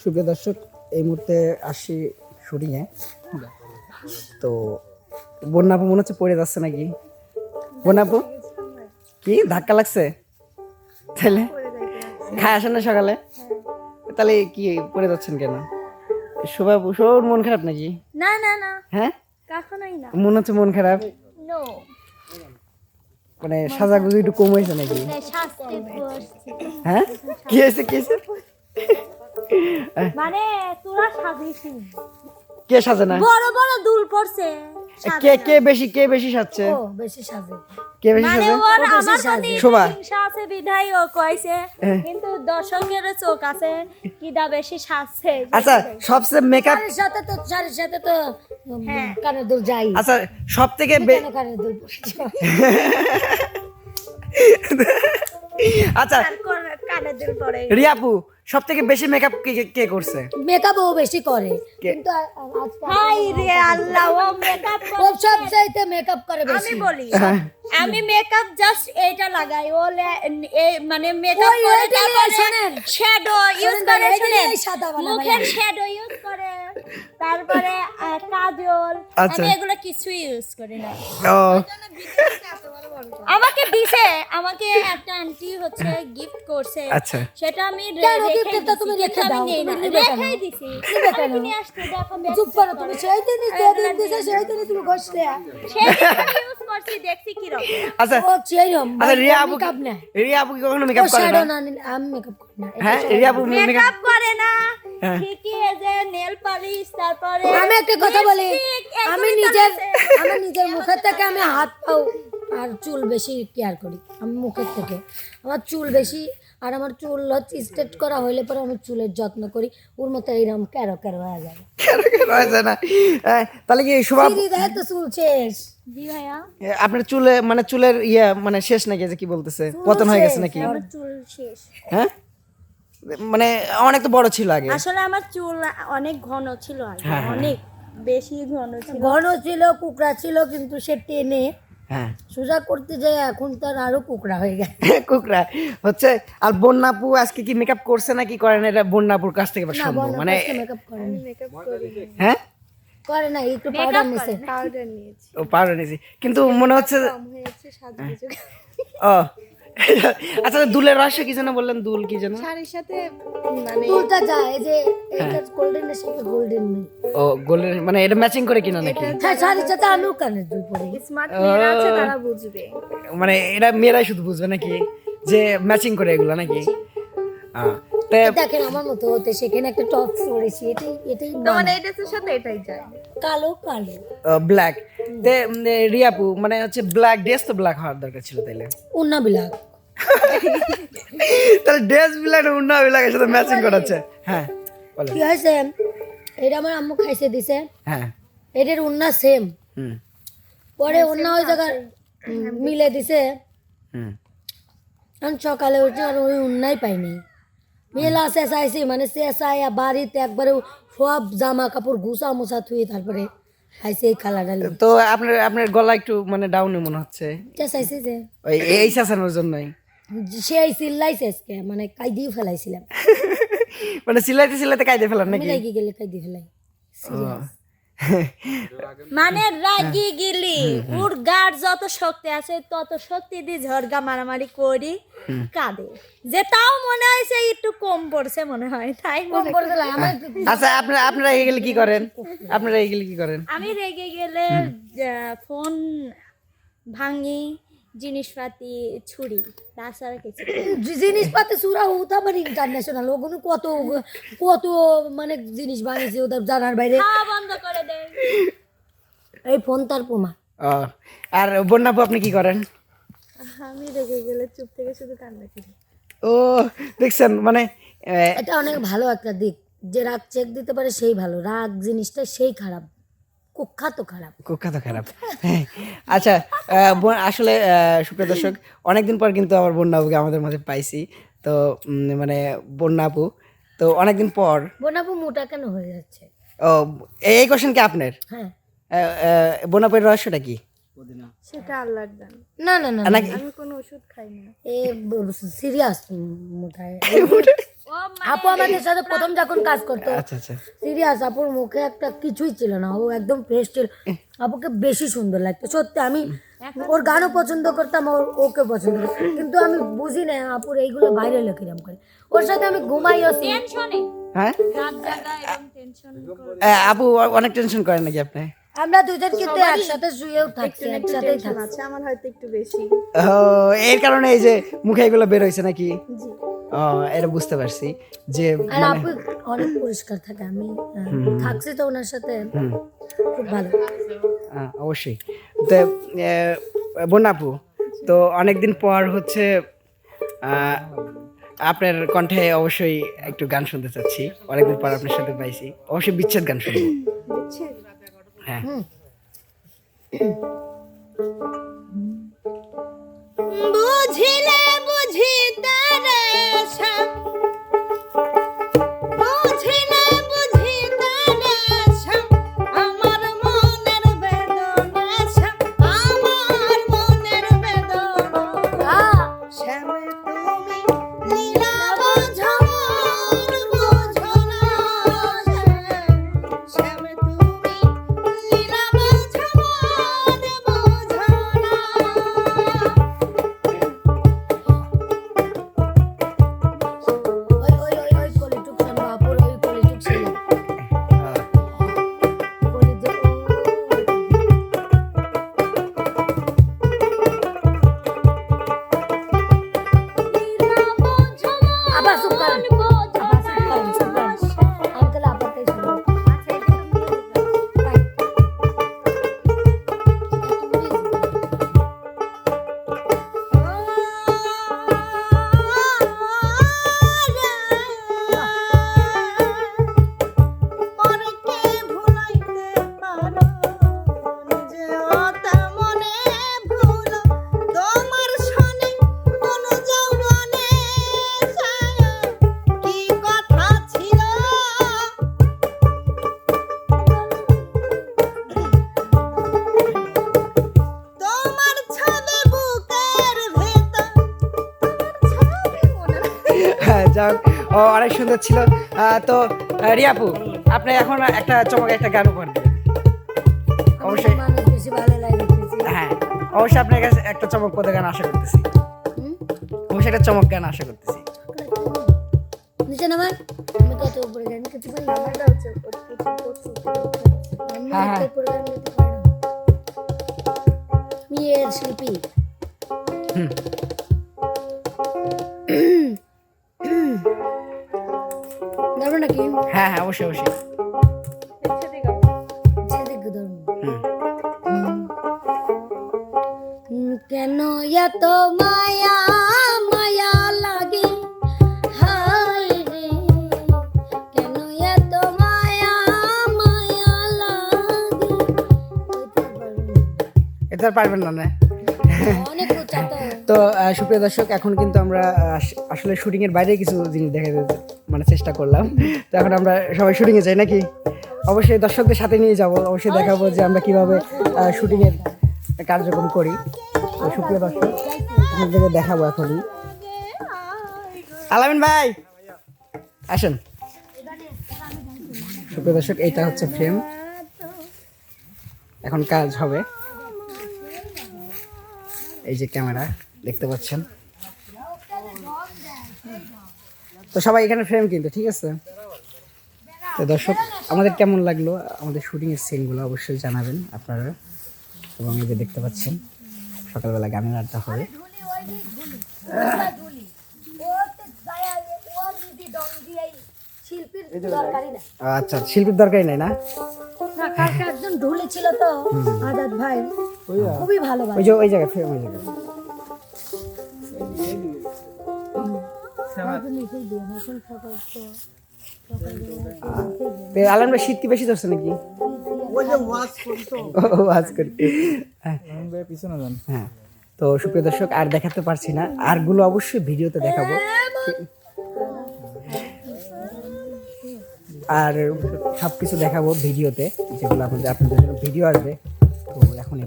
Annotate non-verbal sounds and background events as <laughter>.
সুপ্রিয় দর্শক এই মুহূর্তে আসি শুটিংয়ে। তো বন্যাপু মনে হচ্ছে পড়ে যাচ্ছে নাকি? বন্যাপু কি ধাক্কা লাগছে? তাহলে খায় আসেন না সকালে? তাহলে কি পড়ে যাচ্ছেন কেন? শোভাবু সব মন খারাপ নাকি? না না না। হ্যাঁ? কখনোই না। মনে হচ্ছে মন খারাপ? নো মানে সাজাগুজি একটু কম হয়েছে নাকি? হ্যাঁ? কি হয়েছে কি হয়েছে? মানে তোরা সাজিস কে সাজে না? বড় বড় দুল পড়ছে কে কে বেশি কে বেশি সাজছে? ও বেশি সাজে। কে বেশি মানে সাজে? ওর আমার প্রতি শোভা। হিংসা আছে বিধায় ও কইছে। কিন্তু দর্শকের চোখ আছে কিডা বেশি সাজছে। আচ্ছা সবচেয়ে মেকআপ শাড়ির সাথে তো শাড়ির সাথে তো হ্যাঁ। দুল যাই। আচ্ছা সব থেকে কেন কানের দুল? <laughs> আচ্ছা। কানে দিল পড়ে রিয়াপু সব থেকে বেশি মেকআপ কে কে- করছে? মেকআপ ও বেশি করে। কিন্তু হাই রে আল্লাহ ও মেকআপ ও সব চাইতে মেকআপ করে বেশি। আমি বলি হ্যাঁ। আমি মেকআপ জাস্ট এইটা লাগাই। ও মানে মেকআপ করে তারপরে শ্যাডো ইউজ করে শুনেন মুখের শ্যাডো ইউজ করে। তারপরে কাজল। আচ্ছা। আমি এগুলো কিছুই ইউজ করি না। ও। আমাকে দিছে আমাকে একটা আন্টি হচ্ছে গিফট করছে। আচ্ছা। সেটা আমি রে- কেন রেখেই gift টা তুমি রেখে দাও, নেই তুমি না। কেন? রেখেই দিছি? কিনে? আসতে দেখো চুপ করো তুমি সেই দিন দিছে সেই দিনই তুমি ঘষলে। সেই ইউজ দেখছি কি রকম। আচ্ছা ও আচ্ছা রিয়া আপু মেকআপ না। রিয়া আপু কি কখনো মেকআপ করে না? না আমি মেকআপ করি না। হ্যাঁ রিয়া আপু মেকআপ মেকআপ করে না। হ্যাঁ। ঠিকই যে নেল পালিশ তারপরে আমি একটা কথা বলি আমি নিজের। আমার নিজের মুখের থেকে আমি হাত পাও। আর চুল বেশি কেয়ার করি আমি মুখের থেকে। আমার চুল বেশি আর আমার চুল হচ্ছে স্ট্রেট করা হইলে পরে আমি চুলের যত্ন করি ওর মতো এইরকম ক্যারো ক্যারো হয়ে যাবে না। হ্যাঁ, তাহলে কি শোভা দিদি তো চুল শেষ। জি ভাইয়া। আপনার চুলে মানে চুলের ইয়ে মানে শেষ নাকি যে কি বলতেছে? পতন হয়ে গেছে নাকি? আমার চুল শেষ। হ্যাঁ? মানে অনেক তো বড় ছিল আগে। আসলে আমার চুল অনেক ঘন ছিল আগে হ্যাঁ, হ্যাঁ। অনেক বেশি ঘন ছিল। ঘন ছিল কুকড়া ছিল কিন্তু সে টেনে হ্যাঁ। সোজা করতে যায় এখন তার আরও কুকড়া হয়ে গেছে। <laughs> কুকড়া। হচ্ছে আর বন্যাপু আজকে কি মেকআপ করছে না কি করেন এটা বন্যাপুর কাছ থেকে না বর্ণ মানে মেকআপ করে হ্যাঁ? করে না একটু পাউডার নিছে পাউডার নিয়েছি। ও পাউডার নিয়েছি। কিন্তু মনে হচ্ছে ও <laughs> আচ্ছা দুলের রহস্য কি যেন বললেন? দুল কি যেন? শাড়ির সাথে মানে চুলটা যায় এই যে এটা গোল্ডেনের সাথে গোল্ডেন ও গোল্ডেন মানে এটা ম্যাচিং করে কিনা নাকি? হ্যাঁ শাড়ির সাথে আমিও কানের দুল পরে স্মার্ট মেয়েরা আছে তারা বুঝবে। মানে এটা মেয়েরাই শুধু বুঝবে নাকি? যে ম্যাচিং করে এগুলো নাকি? দেখেন আমার মতো হতে সেখানে একটা টপ পরেছি। এটাই এটাই মানে এই ড্রেসের সাথে এটাই যায়। কালো কালো। ব্ল্যাক তে রিয়াপু মানে হচ্ছে ব্ল্যাক ড্রেস তো ব্ল্যাক হওয়ার দরকার ছিল তাইলে। উন্না বিলাক তাহলে ড্রেস সাথে ম্যাচিং করাচ্ছে। হ্যাঁ কি হয়েছে? এটা আমার আম্মু খাইছে দিছে। হ্যাঁ। এটার উন্না সেম পরে ওই মিলে দিছে। আমি সকালে উঠে আর ওই উন্নাই পাইনি। মেলা শেষাইছি মানে শেষাইয়া বাড়িতে একবারে সব জামা কাপড় ঘুষা মুছা থুয়ে তারপরে খাইছে এই খালা ডালি তো আপনার আপনার গলা একটু মানে ডাউনে মনে হচ্ছে। চেঁচাইছে যে। ওই এই শাসানোর জন্যই। সেই চিল্লাইছে আজকে মানে কাইদিও ফেলাইছিলাম <laughs> মানে সিলাইতে সিলাইতে কাইদে ফেলার নাকি? মিলাই গেলে কাইদি ফেলাই। <laughs> মানে রাগি গিলি ওর গার যত শক্তি আছে তত শক্তি দিয়ে ঝড়গা মারামারি করি কাঁদে। যে তাও মনে হয় সে একটু কম পড়ছে মনে হয় তাই কম আমার আচ্ছা আপনারা আপনারা এই গেলে কি করেন? আপনারা এই গেলে কি করেন? আমি রেগে গেলে ফোন ভাঙি জিনিসপাতি ছুরি তাছাড়া কিছু <clears throat> জিনিসপাতি সুরা হতে পারে ইন্টারন্যাশনাল ওগুলো কত কত মানে জিনিস বানিয়েছে ওদের জানার বাইরে? বন্ধ করে দেয় এই ফোন তার প্রমাণ আর বন্যাপু আপনি কি করেন? আমি রেগে গেলে চুপ থেকে শুধু কান্না করি। ও দেখছেন মানে এটা অনেক ভালো একটা দিক। যে রাগ চেক দিতে পারে সেই ভালো রাগ জিনিসটা সেই খারাপ কুখ্যাত খারাপ। কুখ্যাত খারাপ। হ্যাঁ। <laughs> আচ্ছা বোন- আসলে সুপ্রিয় দর্শক অনেকদিন পর কিন্তু আবার বন্যাপুকে আমাদের মাঝে পাইছি। তো মানে বন্যাপু তো অনেকদিন পর বোনাবু মোটা কেন হয়ে যাচ্ছে? ও এই কোশ্চেন কি আপনার? হ্যাঁ। বন্যাপুর রহস্যটা কি? সেটা আল্লাহর দান। না না না আমি কোনো ওষুধ খাই না। এ সিরিয়াস মোটায় আপু আমাদের সাথে প্রথম যখন কাজ করতো আচ্ছা আচ্ছা। সিরিয়াস আপুর মুখে একটা কিছুই ছিল না ও একদম ফ্রেশ ছিল। আপুকে বেশি সুন্দর লাগতো সত্যি আমি ওর গানও পছন্দ করতাম ওর ওকে পছন্দ করতাম কিন্তু আমি বুঝি না আপুর এইগুলো বাইরে লোক কিরম করে। ওর সাথে আমি ঘুমাই টেনশনে হ্যাঁ? রাত জাগা এবং টেনশন এ, আপু অনেক টেনশন করেন নাকি আপনি? আমরা দুজন কিন্তু একসাথে শুয়েও থাকছি একসাথেই থাকছি। আছে আমার হয়তো একটু বেশি। ও এর কারণে এই যে মুখে এগুলো বের হয়েছে নাকি? জি। ও এটা বুঝতে পারছি যে আর মানে আপু অনেক পরিষ্কার থাকে আমি থাকছি তো ওনার সাথে। খুব ভালো। আহ, অবশ্যই। তো এ, আপু তো অনেকদিন পর হচ্ছে আহ, আপনার কণ্ঠে অবশ্যই একটু গান শুনতে চাচ্ছি। অনেকদিন পর আপনার সাথে পাইছি। অবশ্যই বিচ্ছেদ গান শুনব। হ্যাঁ হুম বুঝিলে বুঝি রে হ্যাঁ, যাক। ও অনেক সুন্দর ছিল। আহ, তো রিয়াপু আপনি এখন একটা চমক একটা গান উপহার দিবেন অবশ্যই ভালো লাগে হ্যাঁ অবশ্যই আপনার কাছে একটা চমক চমকপ্রদ গান আশা করতেছি। হুম? অবশ্যই একটা চমক গান আশা করতেছি। নিচে নামান আমি কত উপরে গান করতে পারি? আমারটা হচ্ছে প্রচুর প্রচুর আমি হ্যাঁ, হ্যাঁ। আমি এর শিল্পী। হুম। ধরবো নাকি? হ্যাঁ হ্যাঁ অবশ্যই অবশ্যই। কেন এত মায়া মায়া লাগে? হায় রে কেন এত মায়া মায়া লাগে? এটা আর পারবেন না না? তো সুপ্রিয় দর্শক এখন কিন্তু আমরা আসলে শুটিং এর বাইরে কিছু জিনিস দেখা মানে চেষ্টা করলাম। তো এখন আমরা সবাই শুটিং এ যাই নাকি? অবশ্যই দর্শকদের সাথে নিয়ে যাব, অবশ্যই দেখাবো যে আমরা কীভাবে শুটিং এর কার্যক্রম করি। তো সুপ্রিয় দর্শক, আপনাদেরকে দেখাবো এখনই। আলামিন ভাই, আসেন। সুপ্রিয় দর্শক, এইটা হচ্ছে ফ্রেম এখন কাজ হবে। এই যে ক্যামেরা, দেখতে পাচ্ছেন? তো সবাই এখানে ফ্রেম কিন্তু ঠিক আছে? তো দর্শক আমাদের কেমন লাগল? আমাদের শুটিংয়ের সিনগুলো অবশ্যই জানাবেন আপনারা। এবং এই যে দেখতে পাচ্ছেন সকালবেলা গানের আড্ডা হবে। আচ্ছা শিল্পীর দরকারই নাই না? না কালকে একজন ঢুলি ছিল তো আজাদ ভাই। খুবই ভালো ওই যে ওই জায়গায় ফ্রেম ওই জায়গায়। তো শীত কি বেশি ধরছে নাকি? ওয়াজ করি হ্যাঁ। হ্যাঁ। তো সুপ্রিয় দর্শক আর দেখাতে পারছি না। আরগুলো অবশ্যই ভিডিওতে দেখাবো। আর সব কিছু দেখাবো ভিডিওতে যেগুলো আপনাদের আপনাদের ভিডিও আসবে। তো এখন এ